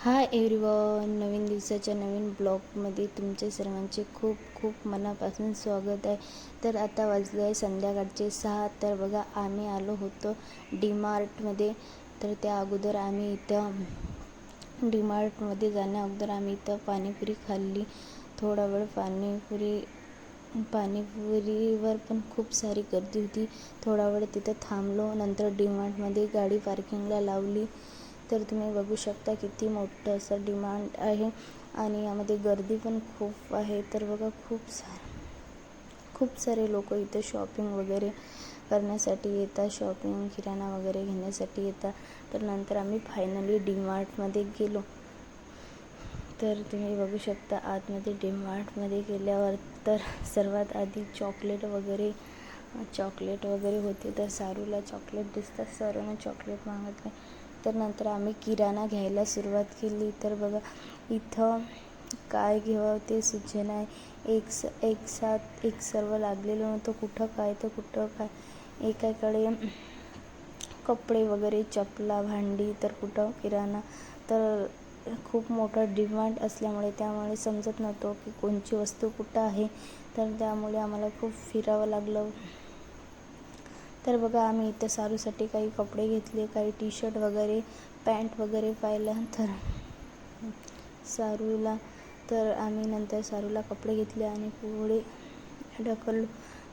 Hi everyone नवीन दिवसाच्या नवीन ब्लॉगमध्ये तुमचे सर्वांचे खूप खूप मनापासून स्वागत आहे. तर आता वाजले आहे संध्याकाळचे सहा तर बघा आम्ही आलो होतो डीमार्टमध्ये. तर त्या अगोदर आम्ही इथं डीमार्टमध्ये जाण्या अगोदर आम्ही इथं पाणीपुरी खाल्ली. थोडा वेळ पाणीपुरी पाणीपुरीवर पण खूप सारी गर्दी होती. थोडा वेळ तिथं थांबलो नंतर डीमार्टमध्ये गाडी पार्किंगला लावली. तर तुम्ही बघू शकता किती मोठं असं डिमांड आहे. आणि यामध्ये गर्दी पण खूप आहे. तर बघा खूप सा खूप सारे लोक इथं शॉपिंग वगैरे करण्यासाठी येतात. शॉपिंग किराणा वगैरे घेण्यासाठी येतात. तर नंतर आम्ही फायनली डीमार्टमध्ये गेलो. तर तुम्ही बघू शकता आतमध्ये डीमार्टमध्ये गेल्यावर तर सर्वात आधी चॉकलेट वगैरे चॉकलेट वगैरे होते. तर सारूला चॉकलेट दिसतात. सरनं चॉकलेट मागत नाही. तर नंतर आम्ही किराणा घ्यायला सुरुवात केली. तर बघा इथं काय घ्यावं ते सुचना आहे एक स एक साथ एक सर्व लागलेलं नव्हतं. कुठं काय तर कुठं काय. एकाकडे कपडे वगैरे चपला भांडी तर कुठं किराणा. तर खूप मोठा डिमांड असल्यामुळे त्यामुळे समजत नव्हतं की कोणची वस्तू कुठं आहे. तर त्यामुळे आम्हाला खूप फिरावं लागलं. तर बघा आम्ही इथं सारूसाठी काही कपडे घेतले काही टी शर्ट वगैरे पॅन्ट वगैरे पाहिलं. तर सारूला तर आम्ही नंतर सारूला कपडे घेतले आणि पुढे ढकललो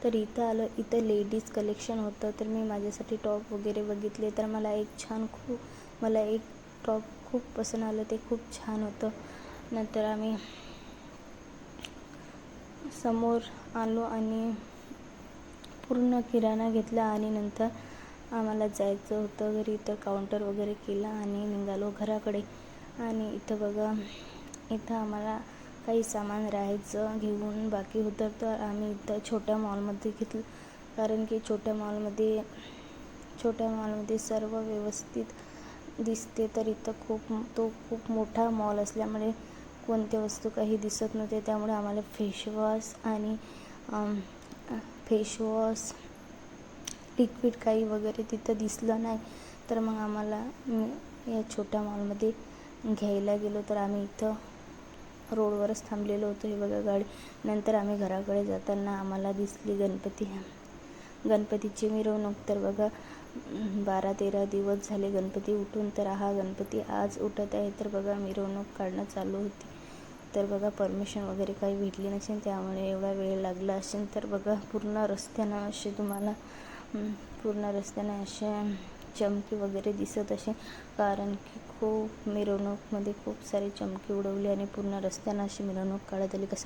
तर इथं आलं इथं लेडीज कलेक्शन होतं. तर मी माझ्यासाठी टॉप वगैरे बघितले. तर मला एक छान खूप मला एक टॉप खूप पसंत आलं. ते खूप छान होतं. नंतर आम्ही समोर आलो आणि पूर्ण किराणा घेतला आणि नंतर आम्हाला जायचं होतं. घरी इथं काउंटर वगैरे केला आणि निघालो घराकडे. आणि इथं बघा इथं आम्हाला काही सामान राहायचं घेऊन बाकी होतं. तर आम्ही इथं छोट्या मॉलमध्ये घेतलं. कारण की छोट्या मॉलमध्ये छोट्या मॉलमध्ये सर्व व्यवस्थित दिसते. तर इथं खूप तो खूप मोठा मॉल असल्यामुळे कोणत्या वस्तू काही दिसत नव्हते त्यामुळे आम्हाला फेशवॉश आणि फेशवॉश लिक्विड काही वगैरे तिथं दिसलं नाही तर मग आम्हाला या छोट्या मॉलमध्ये घ्यायला गेलो. तर आम्ही इथं रोडवरच थांबलेलो होतो. हे बघा गाडी. नंतर आम्ही घराकडे जाताना आम्हाला दिसली गणपती. गणपतीची मिरवणूक. तर बघा बारा तेरा दिवस झाले गणपती उठून तर हा गणपती आज उठत आहे. तर बघा मिरवणूक काढणं चालू होती. तर बघा परमिशन वगैरे काही भेटली नसेल त्यामुळे एवढा वेळ लागला असेल तर बघा पूर्ण रस्त्यानं असे तुम्हाला पूर्ण रस्त्यानं असे चमकी वगैरे दिसत असे. कारण की खूप मिरवणूकमध्ये खूप सारी चमकी उडवली आणि पूर्ण रस्त्यानं अशी मिरवणूक काढत आली. कसा